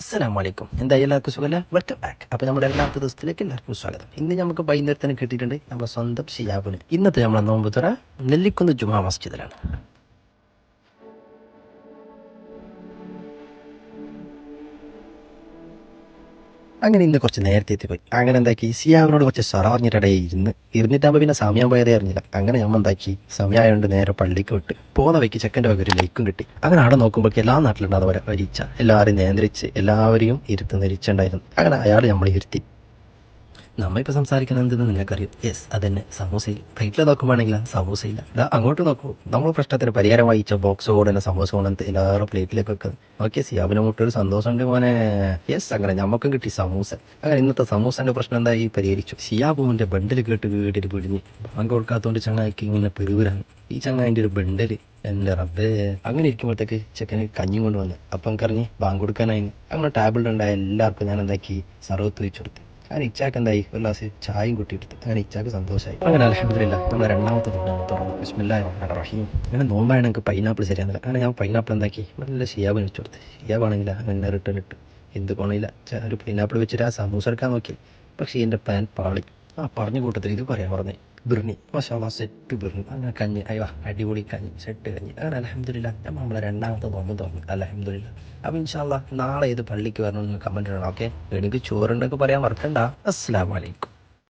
അസ്സലാമലൈക്കും എന്തായാലും എല്ലാവർക്കും സുഖമല്ല വെൽക്കം ബാക്ക്. അപ്പോൾ നമ്മുടെ രണ്ടാമത്തെ ദിവസത്തിലേക്ക് എല്ലാവർക്കും സ്വാഗതം. ഇന്ന് നമുക്ക് വൈകുന്നേരത്തിന് കിട്ടിയിട്ടുണ്ട് നമ്മുടെ സ്വന്തം ഷിയാബിന്. ഇന്നത്തെ നമ്മളെ നോമ്പുതുറ നെല്ലിക്കുന്ന് ജുമാ മസ്ജിദിലാണ്. അങ്ങനെ ഇന്ന് കുറച്ച് നേരത്തെ എത്തിപ്പോയി. അങ്ങനെ എന്താക്കി? സിയാവിനോട് കുറച്ച് സറ പറഞ്ഞിട്ടടേ ഇരുന്ന് ഇരുന്നിട്ടാകുമ്പോൾ പിന്നെ സമയം പോയതേ അറിഞ്ഞില്ല. അങ്ങനെ നമ്മൾ എന്താക്കി? സമയമായതുകൊണ്ട് നേരെ പള്ളിക്ക് വിട്ട്. പോകുന്ന വയ്ക്ക് ചെക്കന്റെ വക ഒരു ലൈക്കും കിട്ടി. അങ്ങനെ അവിടെ നോക്കുമ്പോൾ എല്ലാ നാട്ടിലുണ്ടാകുന്ന പോലെ ഒരിച്ച എല്ലാവരും നിയന്ത്രിച്ച് എല്ലാവരെയും ഇരുത്തുന്ന അങ്ങനെ അയാൾ നമ്മൾ ഇരുത്തി. നമ്മ ഇപ്പോൾ സംസാരിക്കുന്നത് എന്തെന്ന് നിങ്ങൾക്കറിയാം. യെസ് അതന്നെ. സമൂസയിൽ പ്ലേറ്റിൽ നോക്കുമ്പോഴാണെങ്കിൽ സമൂസയില്ല. അങ്ങോട്ട് നോക്കൂ. നമ്മൾ പ്രശ്നത്തിന് പരിഹാരം വായിച്ച ബോക്സ് കൊണ്ടുതന്നെ സമൂസ കൊണ്ടുവന്ന് എല്ലാവരും പ്ലേറ്റിലേക്ക് വെക്കുന്നത് ഓക്കെ ഒരു മുട്ടൊരു സന്തോഷമുണ്ട് മോനെ. യെസ് അങ്ങനെ നമുക്കും കിട്ടി സമൂസ. അങ്ങനെ ഇന്നത്തെ സമൂസന്റെ പ്രശ്നം എന്തായി? പരിഹരിച്ചു. സിയാബുവിന്റെ ബണ്ടിൽ കേട്ട് കേട്ടിട്ട് പിടിഞ്ഞ്. ബാങ്ക് കൊടുക്കാത്തതുകൊണ്ട് ചങ്ങായിക്ക് ഇങ്ങനെ പെരുവരാണ് ഈ ചങ്ങായിന്റെ ഒരു ബണ്ടൽ എന്റെ റബ്ബേ. അങ്ങനെ ഇരിക്കുമ്പോഴത്തേക്ക് ചെക്കന് കഞ്ഞി കൊണ്ടുവന്ന് അപ്പം കറിഞ്ഞ് ബാങ്ക് കൊടുക്കാനായി അങ്ങനെ ടേബിളിലുണ്ടായ എല്ലാവർക്കും ഞാൻ എന്താക്കി സർവത്ത് വെച്ചു കൊടുത്തു. അങ്ങനെ ഇച്ചാക്ക് എന്തായി? ഒരു ഗ്ലാസ് ചായയും കൂട്ടിയെടുത്ത്. അങ്ങനെ ഇച്ചാക്ക് സന്തോഷമായി അങ്ങനെ അലഹമില്ല നമ്മൾ രണ്ടാമത്തെ നോമ്പ് തുറന്നു ബിസ്മില്ലാഹി റഹീം. അങ്ങനെ നോമ്പാണ് എനിക്ക് പൈനാപ്പിൾ ശരിയാകുന്നില്ല അങ്ങനെ ഞാൻ പൈനാപ്പിൾ എന്താക്കി? നല്ല ഷിയാബിന് വെച്ച് കൊടുത്ത്. ഷിയാബാണെങ്കിൽ അങ്ങനെ റിട്ടേൺ ഇട്ട്. എന്ത് കൊണയില്ല ഒരു പൈനാപ്പിൾ വെച്ചിട്ട് ആ സമൂസ എടുക്കാൻ നോക്കി. പക്ഷേ എന്റെ പ്ലാൻ പാളി. ആ പറഞ്ഞ കൂട്ടത്തിൽ ഇത് പറയാൻ പറഞ്ഞേ ബിർണി മസാല സെറ്റ് ബിർണി അങ്ങനെ കഞ്ഞി അയ്യോ അടിപൊളി കഞ്ഞി സെറ്റ് കഞ്ഞി അങ്ങനെ അലഹമില്ല ഞാൻ നമ്മളെ രണ്ടാമത്തെ നോമ്പ് തുറന്നു അലഹമില്ല അപ്പം ഇൻഷാല്ല നാളെ ഇത് പള്ളിക്ക് വരണമെന്ന് കമന്റ് ഇടണം ഓക്കെ എനിക്ക് ചോറുണ്ടൊക്കെ പറയാൻ മറക്കണ്ട അസ്സാം വലൈക്കും